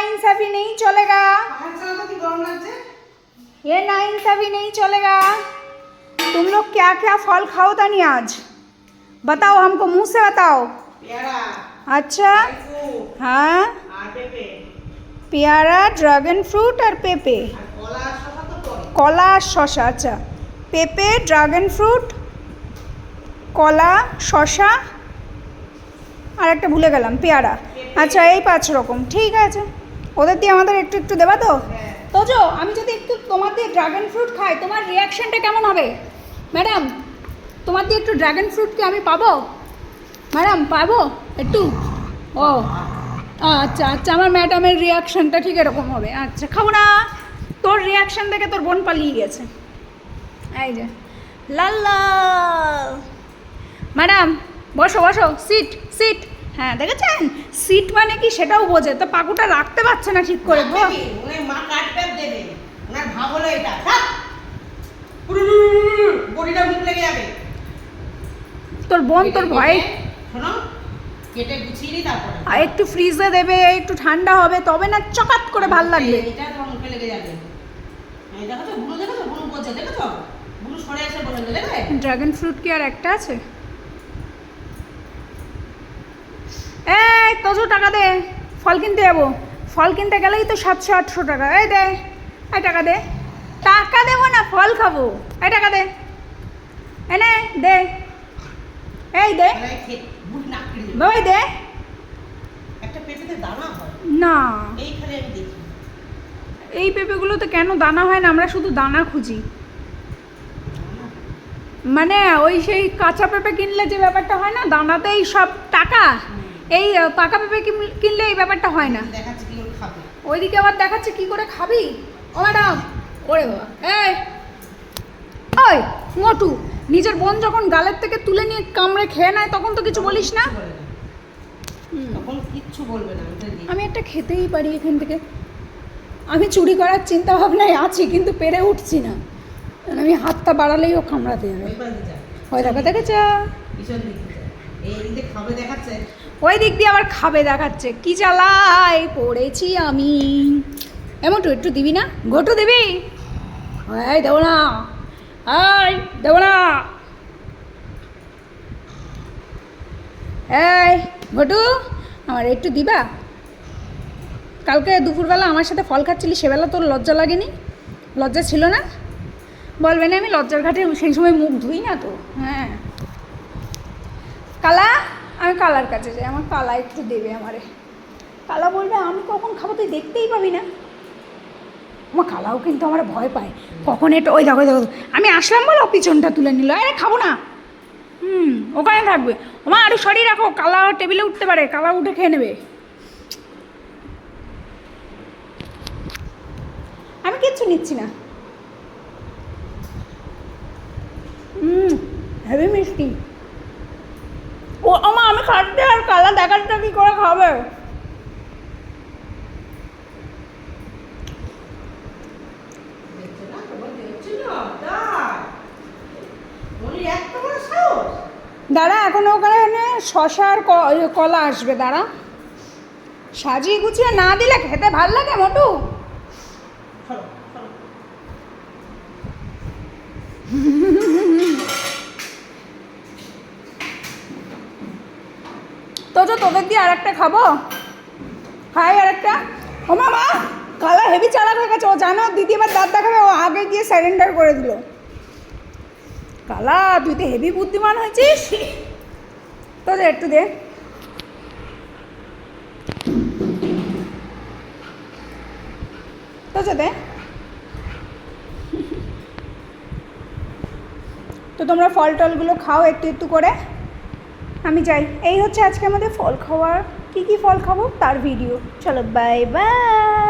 नाइंसाफी नहीं चलेगा আমার ছাড়া তো কি গরম লাগছে ये नाइंसाफी नहीं चलेगा तुम लोग क्या क्या फल खाओ तानी आज बताओ हमको मुंह से बताओ পেয়ারা अच्छा আইফু हाँ আর পেঁপে পেয়ারা ড্রাগন ফ্রুট আর পেঁপে আর কলা আর শসা তো পরে কলা আর শশা আচ্ছা পেঁপে ড্রাগন ফ্রুট কলা শশা আর একটা ভুলে গেলাম পেয়ারা আচ্ছা এই পাঁচ রকম ঠিক আছে ওদের দিয়ে আমাদের একটু একটু দেবা তো? হ্যাঁ। তোজো, আমি যদি একটু তোমার দিয়ে ড্রাগন ফ্রুট খাই, তোমার রিয়াকশনটা কেমন হবে? ম্যাডাম, তোমার দিয়ে একটু ড্রাগন ফ্রুট কি আমি পাবো? ম্যাডাম, পাবো? একটু? ও আচ্ছা আচ্ছা আমার ম্যাডামের রিয়াকশনটা ঠিক এরকম হবে। আচ্ছা খাব না। তোর রিয়াকশন দেখে তোর বোন পালিয়ে গেছে। এই যে লাল্লা ম্যাডাম, বসো বসো সিট সিট হ্যাঁ দেখেছেন? সিট মানে কি সেটাও বোঝে। তো পাকুটা রাখতে পারছে না ঠিক করে মা কাঠ দেবে। ওনার ভাব হলো এটা। বড়িটা মুখ লেগে যাবে। তোর বোন তোর ভয়ে? শোনো কেটে গুছিয়ে নি তারপরে। আর একটু ফ্রিজে দেবে একটু ঠান্ডা হবে তবে না চকাত করে ভালো লাগবে। এটা তোমার মুখে লেগে যাবে। এই দেখো বুলু দেখো বুলু বলছে দেখো বুলু সরে এসে বলে দেখবে ড্রাগন ফ্রুট কি আর একটা আছে? এই তোজো টাকা দে। ফল কিনতে যাব। ফল কিনতে গেলেই তো সাতশো আটশো টাকা। এই দে এই টাকা দে। টাকা দেবো না ফল খাব। এই টাকা দে। এনে দে। এই দে। ওই দে। না। এই পেঁপেগুলোতে কেন দানা হয় না? আমরা শুধু দানা খুঁজি। মানে ওই সেই কাঁচা পেঁপে কিনলে যে ব্যাপারটা হয় না দানাতেই সব টাকা। এই পাকা পেঁপে কিন- কিনলে এই ব্যাপারটা হয় না। ওইদিকে আবার দেখাচ্ছে কি করে খাবি? ও ম্যাডাম ওরে বাবা এই ওই মোটু নিজের বোন যখন গালের থেকে তুলে নিয়ে কামড়ে খেয়ে নেয় তখন তো কিছু বলিস না? কিচ্ছু বলবে আমি একটা খেতেই পারি এখান থেকে। আমি চুরি করার চিন্তা ভাবনায় আছি কিন্তু পেরে উঠছি না। আমি হাতটা বাড়ালেই ও কামড়াতে যাবে। ওই ওই দেখেছ? ওই দিক দিয়ে আবার খাবে দেখাচ্ছে। কি জ্বালাই পড়েছি আমি। এমন একটু দিবি না? ঘটু দিবি? এই দেবো না। এই দেবো না। এই ঘটু আমার একটু দিবা? কালকে দুপুরবেলা আমার সাথে ফল খাচ্ছিলি, সেবেলা তোর লজ্জা লাগেনি? লজ্জা ছিল না? বলবে না আমি লজ্জার ঘাটে সেই সময় মুখ ধুই না তো। হ্যাঁ। কালা, আমি কালার কাছে যাই, আমার কালা একটু দেবে আমারে। কালা বলবে, আমি কখন খাব তুই দেখতেই পাবি না। আমার কালাও কিন্তু আমার ভয় পায়। কখন এটা, ওই দেখো দেখো, আমি আসলাম বলে পিছনটা তুলে নিল, আরে, খাব না। হুম, ওখানে থাকবে। ওমা আরও সরিয়ে রাখো, কালা টেবিলে উঠতে পারে, কালা উঠে খেয়ে নেবে। আমি কিচ্ছু নিচ্ছি না। হুম হেভি মিষ্টি খাচ্ছি আর কালা দেখাটা কি করে খাবে? দাঁড়া এখন ওখানে শশা আর কলা আসবে দাঁড়া। সাজিয়ে গুছিয়ে না দিলে খেতে ভালো লাগে মোটু? চলো চলো তো তো তোদের দিয়ে আর একটা খাব? খাই আর একটা ও মামা, কালা হেভি চালাক হয়ে গেছে। ও জানো দ্বিতীয়বার দাঁত দেখাবে, ও আগে গিয়ে স্যারেন্ডার করে দিল। কালা, তুই তো হেভি বুদ্ধিমান হয়েছিস। তো তোদের একটু দে। তো দে। তো তোমরা ফল টলগুলো খাও একটু একটু করে। আমি যাই। এই হচ্ছে আজকে আমাদের ফল খাওয়ার। কী কী ফল খাব? তার ভিডিও চলো বাই বাই